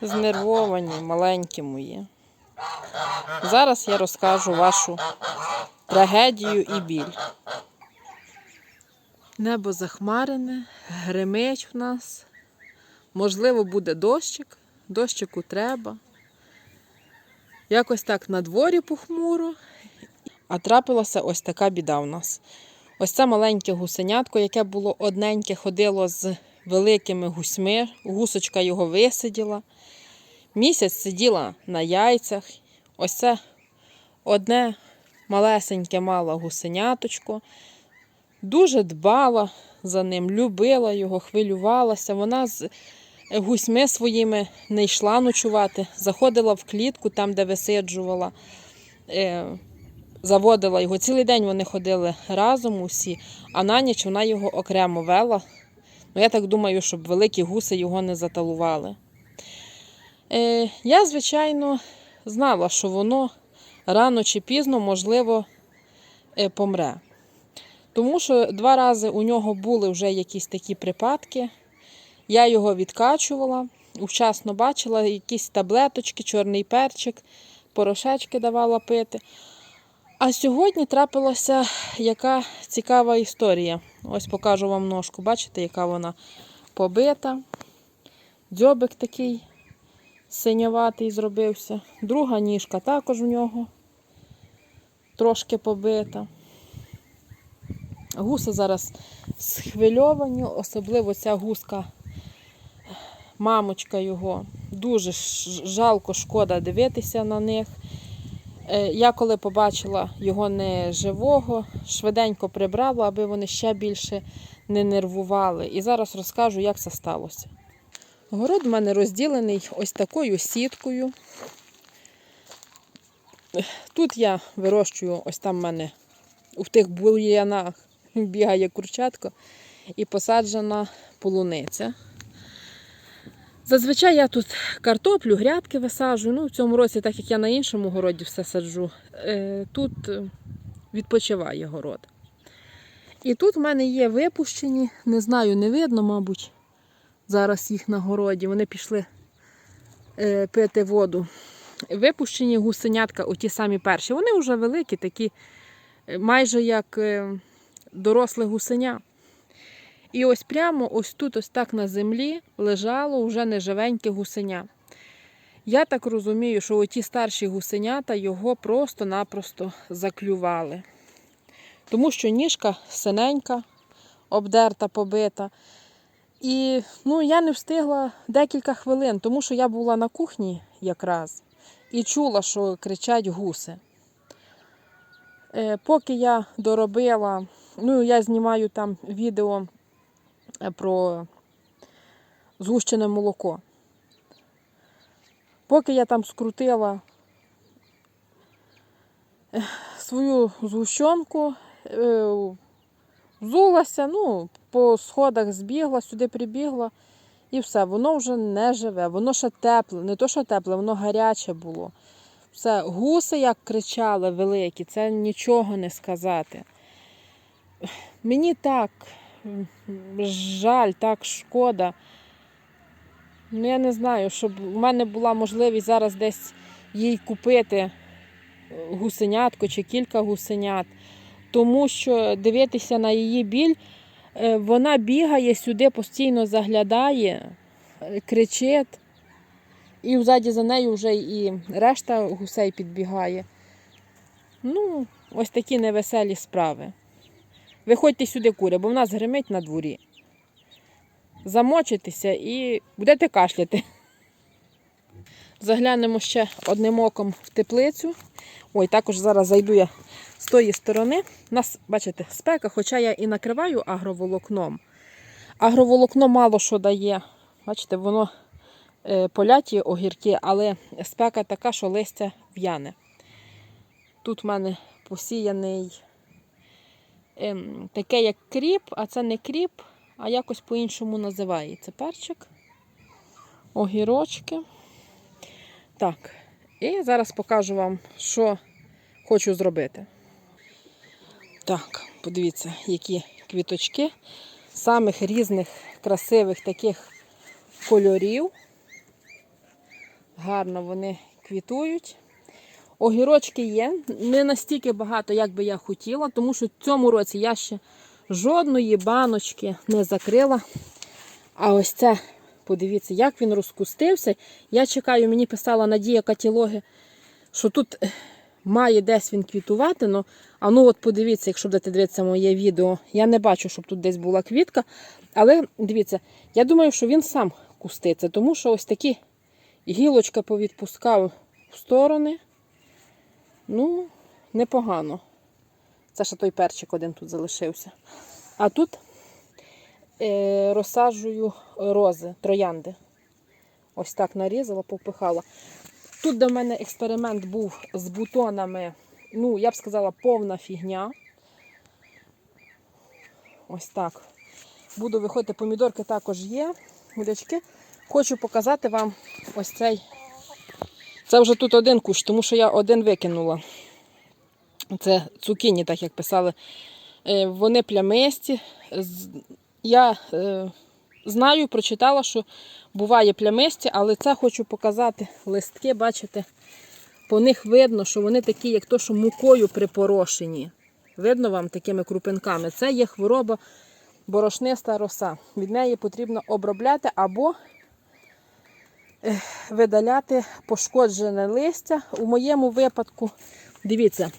Знервовані, маленькі мої. Зараз я розкажу вашу трагедію і біль. Небо захмарене, гримить в нас. Можливо, буде дощик, дощику треба. Якось так на дворі похмуро. А трапилася ось така біда в нас. Ось це маленьке гусенятко, яке було одненьке, ходило з великими гусьми. Гусочка його висиділа. Місяць сиділа на яйцях. Ось це одне малесеньке мала гусеняточко. Дуже дбала за ним, любила його, хвилювалася. Вона з гусьми своїми не йшла ночувати, заходила в клітку, там, де висиджувала, е, заводила його. Цілий день вони ходили разом усі, а на ніч вона його окремо вела. Ну, я так думаю, щоб великі гуси його не заталували. Е, я, звичайно, знала, що воно рано чи пізно, можливо, е, помре. Тому що два рази у нього були вже якісь такі припадки. Я його відкачувала, вчасно бачила якісь таблеточки, чорний перчик, порошечки давала пити. А сьогодні трапилася яка цікава історія. Ось покажу вам ножку. Бачите, яка вона побита. Дзьобик такий синяватий зробився. Друга ніжка також у нього трошки побита. Гуси зараз схвильовані, особливо ця гуска, мамочка його. Дуже жалко, шкода дивитися на них. Е, Я коли побачила його не живого, швиденько прибрала, аби вони ще більше не нервували. І зараз розкажу, як це сталося. Город в мене розділений ось такою сіткою. Тут я вирощую, ось там в мене у тих бур'янах бігає курчатко і посаджена полуниця. Зазвичай я тут картоплю, грядки висаджую. Ну, в цьому році, так як я на іншому городі все саджу, е, тут е, відпочиває город. І тут в мене є випущені, не знаю, не видно, мабуть, зараз їх на городі. Вони пішли е, пити воду. Випущені гусенятка, оті самі перші. Вони вже великі, такі, майже як доросле гусеня. І ось прямо ось тут, ось так на землі, лежало вже неживеньке гусеня. Я так розумію, що оті старші гусенята його просто-напросто заклювали. Тому що ніжка синенька, обдерта, побита. І ну, я не встигла декілька хвилин, тому що я була на кухні якраз і чула, що кричать гуси. Е, поки я доробила, ну я знімаю там відео про згущене молоко. Поки я там скрутила е, свою згущенку, е, взулася, ну, по сходах збігла, сюди прибігла і все, воно вже не живе, воно ще тепле, не то, що тепле, воно гаряче було. Все, гуси як кричали великі, це нічого не сказати. Мені так жаль, так шкода. Ну, я не знаю, щоб у мене була можливість зараз десь їй купити е, гусенятко чи кілька гусенят. Тому що дивитися на її біль, е, вона бігає сюди, постійно заглядає, е, кричить. І взаді за нею вже і решта гусей підбігає. Ну, ось такі невеселі справи. Виходьте сюди, кури, бо в нас гримить на дворі. Замочитеся і будете кашляти. Заглянемо ще одним оком в теплицю. Ой, також зараз зайду я з тої сторони. У нас, бачите, спека, хоча я і накриваю агроволокном. Агроволокно мало що дає. Бачите, воно е, поляті огірки, але спека така, що листя в'яне. Тут в мене посіяний таке, як кріп, а це не кріп, а якось по-іншому називається перчик, огірочки. Так, і зараз покажу вам, що хочу зробити. Так, подивіться, які квіточки самих різних красивих таких кольорів. Гарно вони квітують. Огірочки є, не настільки багато, як би я хотіла, тому що в цьому році я ще жодної баночки не закрила. А ось це, подивіться, як він розкустився. Я чекаю, мені писала Надія Катілоги, що тут е, має десь він квітувати. Ну, а ну от подивіться, якщо будете дивитися моє відео, я не бачу, щоб тут десь була квітка. Але дивіться, я думаю, що він сам куститься, тому що ось такі гілочка повідпускав в сторони. Ну, непогано. Це ще той перчик один тут залишився. А тут е, розсаджую рози, троянди. Ось так нарізала, повпихала. Тут до мене експеримент був з бутонами. Ну, я б сказала, повна фігня. Ось так. Буду виходити, помідорки також є. Гудячки. Хочу показати вам ось цей. Це вже тут один кущ, тому що я один викинула. Це цукіні, так як писали. Е, Вони плямисті. Я е, знаю, прочитала, що буває плямисті, але це хочу показати листки, бачите, по них видно, що вони такі, як то, що мукою припорошені. Видно вам такими крупинками. Це є хвороба борошниста роса. Від неї потрібно обробляти або видаляти пошкоджене листя. У моєму випадку, дивіться,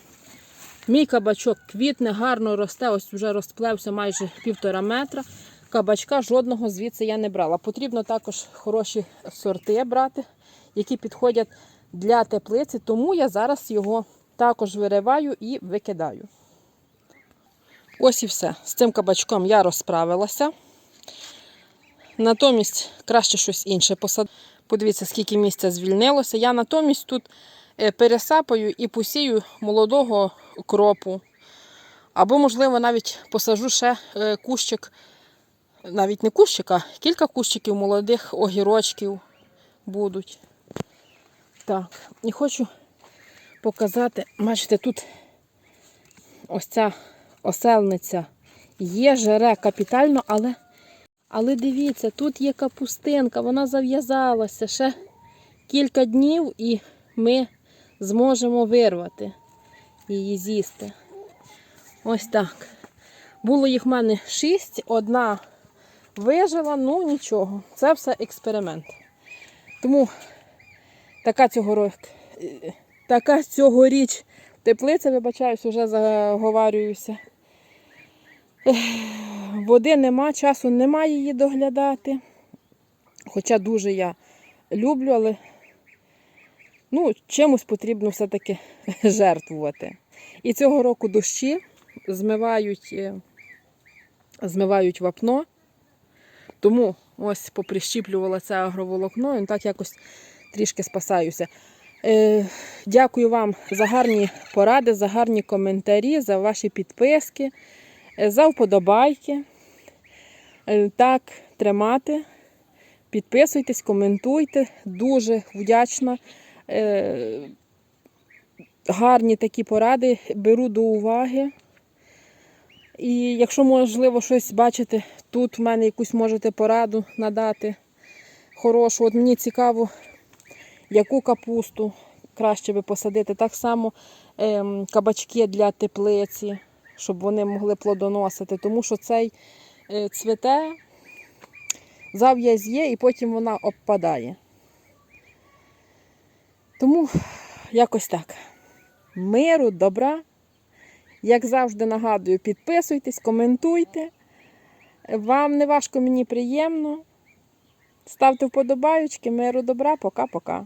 Мій кабачок квітне, гарно росте, ось вже розплевся майже півтора метра. Кабачка жодного звідси я не брала. Потрібно також хороші сорти брати, які підходять для теплиці, тому я зараз його також вириваю і викидаю. Ось і все. З цим кабачком я розправилася. Натомість краще щось інше посадити. Подивіться, скільки місця звільнилося. Я натомість тут е, пересапаю і посію молодого кропу. Або, можливо, навіть посажу ще е, кущик, навіть не кущик, а кілька кущиків молодих огірочків будуть. Так, і хочу показати, бачите, тут ось ця оселниця є, жере капітально, але, але дивіться, тут є капустинка, вона зав'язалася ще кілька днів і ми зможемо вирвати її з'їсти. Ось так. Було їх в мене шість, одна вижила, ну нічого. Це все експеримент. Тому така цього така цьогоріч теплиця, вибачаюсь, вже заговарююся. Води нема, часу немає її доглядати. Хоча дуже я люблю, але ну, чимось потрібно все-таки жертвувати. І цього року дощі змивають, е, змивають вапно. Тому ось поприщіплювала це агроволокно і так якось трішки спасаюся. Е, дякую вам за гарні поради, за гарні коментарі, за ваші підписки, за вподобайки. Е, так, тримати. Підписуйтесь, коментуйте. Дуже вдячна. Е, гарні такі поради беру до уваги. І якщо можливо щось бачите, тут в мене якусь можете пораду надати хорошу. От мені цікаво, яку капусту краще би посадити. Так само ем, кабачки для теплиці, щоб вони могли плодоносити. Тому що цей е, цвіте, зав'язь є і потім вона обпадає. Тому якось так. Миру, добра. Як завжди нагадую, підписуйтесь, коментуйте. Вам не важко, мені приємно. Ставте вподобайочки, миру, добра, пока-пока.